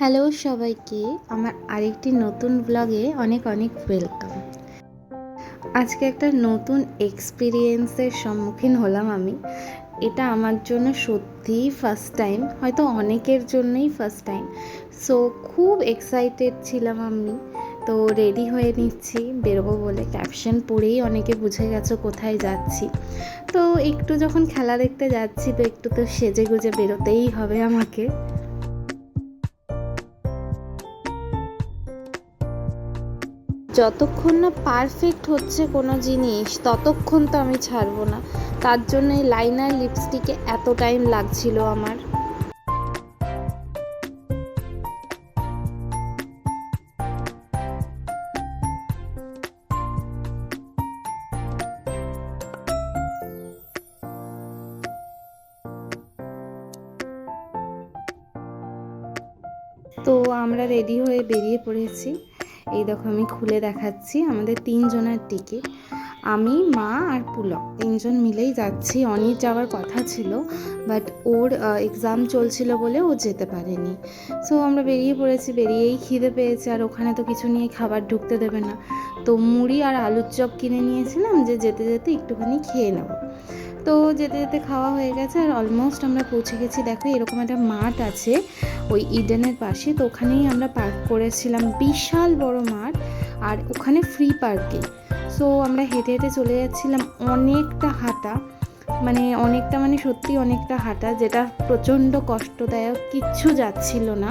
Hello সবাইকে, আমার আরেকটি নতুন ব্লগে অনেক অনেক ওয়েলকাম আজকে একটা নতুন এক্সপিরিয়েন্সের সম্মুখীন হলাম আমি। এটা আমার জন্য সত্যিই ফার্স্ট টাইম হয়তো অনেকের জন্যই ফার্স্ট টাইম সো খুব এক্সাইটেড ছিলাম আমি। তো রেডি হয়ে নিচ্ছি, বেরোবো বলে। ক্যাপশন পড়েই অনেকে বুঝে গেছো কোথায় যাচ্ছি। তো একটু যখন খেলা দেখতে যাচ্ছি, তো একটু তো সেজে গুজে বেরোতেই হবে আমাকে। যতক্ষণ না পারফেক্ট হচ্ছে কোনো জিনিস, ততক্ষণ তো আমি ছাড়বো না। তার জন্য এই লাইনার লিপস্টিকে এত টাইম লাগছিল আমার। তো আমরা রেডি হয়ে বেরিয়ে পড়েছি। এই দেখো আমি খুলে দেখাচ্ছি আমাদের তিনজনের টিকিট আমি, মা আর পুলক। তিনজন মিলেই যাচ্ছি। অনির যাওয়ার কথা ছিল বাট ওর এক্সাম চলছিল বলে ও যেতে পারেনি। সো আমরা বেরিয়ে পড়েছি। বেরিয়েই খিদে পেয়েছে। আর ওখানে তো কিছু নিয়ে খাবার ঢুকতে দেবে না। তো মুড়ি আর আলুর চপ কিনে নিয়েছিলাম যে যেতে যেতে একটুখানি খেয়ে নেব। তো যেতে যেতে খাওয়া হয়ে গেছে আর অলমোস্ট আমরা পৌঁছে গেছি। দেখো, এরকম একটা মাঠ আছে ওই ইডেনের পাশে। তো ওখানেই আমরা পার্ক করেছিলাম। বিশাল বড় মাঠ আর ওখানে ফ্রি পার্কিং সো আমরা হেঁটে হেঁটে চলে যাচ্ছিলাম অনেকটা হাঁটা। মানে অনেকটা মানে সত্যি অনেকটা হাঁটা, যেটা প্রচণ্ড কষ্টদায়ক, কিচ্ছু যাচ্ছিল না।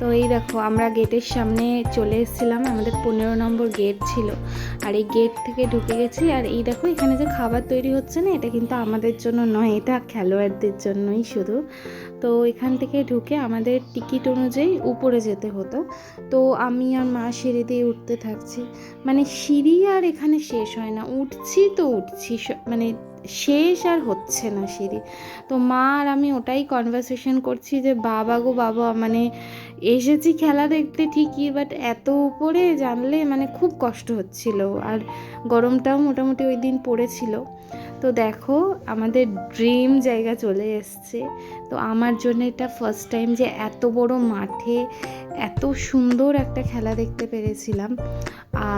তো এই দেখো, আমরা গেটের সামনে চলে এসেছিলাম, আমাদের পনেরো নম্বর গেট ছিল। আর এই গেট থেকে ঢুকে গেছি, আর এই দেখো, এখানে যে খাবার তৈরি হচ্ছে না, এটা কিন্তু আমাদের জন্য নয়, এটা খেলোয়াড়দের জন্যই শুধু। তো এখান থেকে ঢুকে আমাদের টিকিট অনুযায়ী উপরে যেতে হতো। তো আমি আর মা সিঁড়ি দিয়ে উঠতে থাকছি। মানে সিঁড়ি আর এখানে শেষ হয় না, উঠছি তো উঠছি মানে শেষ আর হচ্ছে না সিঁড়ি। তো মা আর আমি ওটাই কনভারসেশন করছি যে, বাবা গো, বাবা মানে এসেছি খেলা দেখতে ঠিকই বাট এত উপরে জানলে মানে খুব কষ্ট হচ্ছিল আর গরমটাও মোটামুটি ওই দিন পড়েছিল। তো দেখো, আমাদের ড্রিম জায়গা চলে এসছে। তো আমার জন্য এটা ফার্স্ট টাইম যে এত বড় মাঠে এত সুন্দর একটা খেলা দেখতে পেরেছিলাম।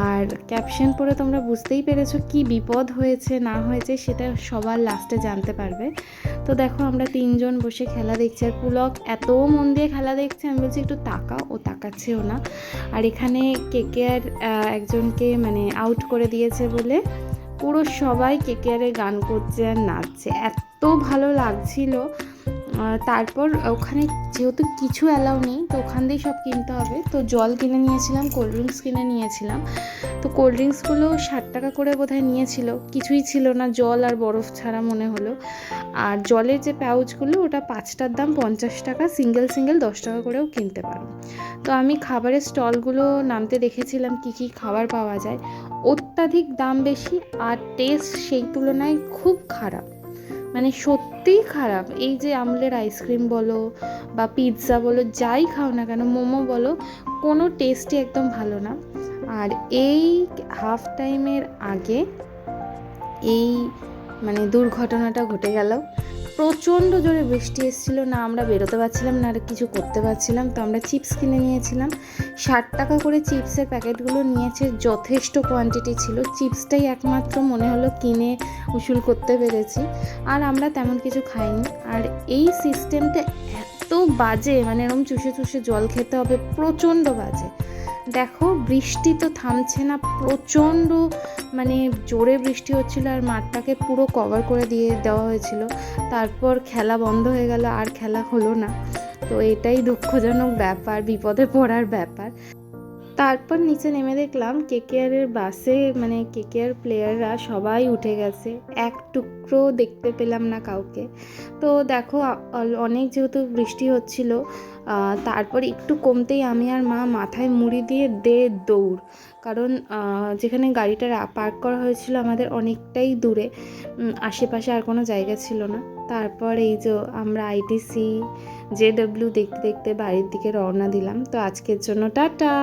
আর ক্যাপশন পড়ে তোমরা বুঝতেই পেরেছ কি বিপদ হয়েছে, না হয়েছে, সেটা সবার লাস্টে জানতে পারবে। তো দেখো আমরা তিনজন বসে খেলা দেখছি আর পুলক এত মন দিয়ে খেলা দেখছে, আমি বলছি একটু তাকা ও তাকাচ্ছেও না। আর এখানে কেকে আর একজনকে মানে আউট করে দিয়েছে বলে পুরো সবাই কেকেআরের গান করছে আর নাচছে। এত ভালো লাগছিল। তারপর ওখানে যেহেতু কিছু অ্যালাউ নেই, তো ওখান দিয়েই সব কিনতে হবে। তো জল কিনে নিয়েছিলাম, কোল্ড ড্রিঙ্কস কিনে নিয়েছিলাম। তো কোল্ড ড্রিঙ্কসগুলো ষাট টাকা করে বোধহয় নিয়েছিল। কিছুই ছিল না, জল আর বরফ ছাড়া মনে হলো। আর জলের যে পাউচগুলো, ওটা পাঁচটার দাম পঞ্চাশ টাকা, সিঙ্গেল সিঙ্গেল দশ টাকা করেও কিনতে পারো। তো আমি খাবারের স্টলগুলো নামতে দেখেছিলাম, কি কি খাবার পাওয়া যায়। অত্যাধিক দাম বেশি, আর টেস্ট সেই তুলনায় খুব খারাপ। মানে সত্যিই খারাপ। এই যে আমলের আইসক্রিম বলো বা পিৎজা বলো, যাই খাও না কেন, মোমো বলো, কোনো টেস্টই একদম ভালো না। আর এই হাফ টাইমের আগে এই মানে দুর্ঘটনাটা ঘটে গেল। প্রচণ্ড জোরে বৃষ্টি এসেছিল, না আমরা বেরোতে পারছিলাম না, আর কিছু করতে পারছিলাম। তো আমরা চিপস কিনে নিয়েছিলাম। ষাট টাকা করে চিপসের প্যাকেটগুলো নিয়েছে, যথেষ্ট কোয়ান্টিটি ছিল। চিপসটাই একমাত্র মনে হলো কিনে উসুল করতে পেরেছি। আর আমরা তেমন কিছু খাইনি। আর এই সিস্টেমটা এত বাজে মানে এরকম চুষে চুষে জল খেতে হবে, প্রচণ্ড বাজে। দেখো, বৃষ্টি তো থামছে না, প্রচণ্ড মানে জোরে বৃষ্টি হচ্ছিল আর মাঠটাকে পুরো কভার করে দিয়ে দেওয়া হয়েছিল। তারপর খেলা বন্ধ হয়ে গেল, আর খেলা হলো না। তো এটাই দুঃখজনক ব্যাপার, বিপদে পড়ার ব্যাপার। তারপর নিচে নেমে দেখলাম কেকেআরের বাসে মানে কেকেআর প্লেয়াররা সবাই উঠে গেছে। এক টুকরো দেখতে পেলাম না কাউকে। তো দেখো অনেক যেহেতু বৃষ্টি হচ্ছিল তারপর একটু কমতেই আমি আর মা মাথায় মুড়ি দিয়ে দে দৌড়। কারণ যেখানে গাড়িটা পার্ক করা হয়েছিল আমাদের অনেকটাই দূরে আশেপাশে আর কোনো জায়গা ছিল না। তারপর এই যে আমরা আইটিসি জে ডব্লিউ দেখতে দেখতে বাড়ির দিকে রওনা দিলাম। তো আজকের জন্য টাটা!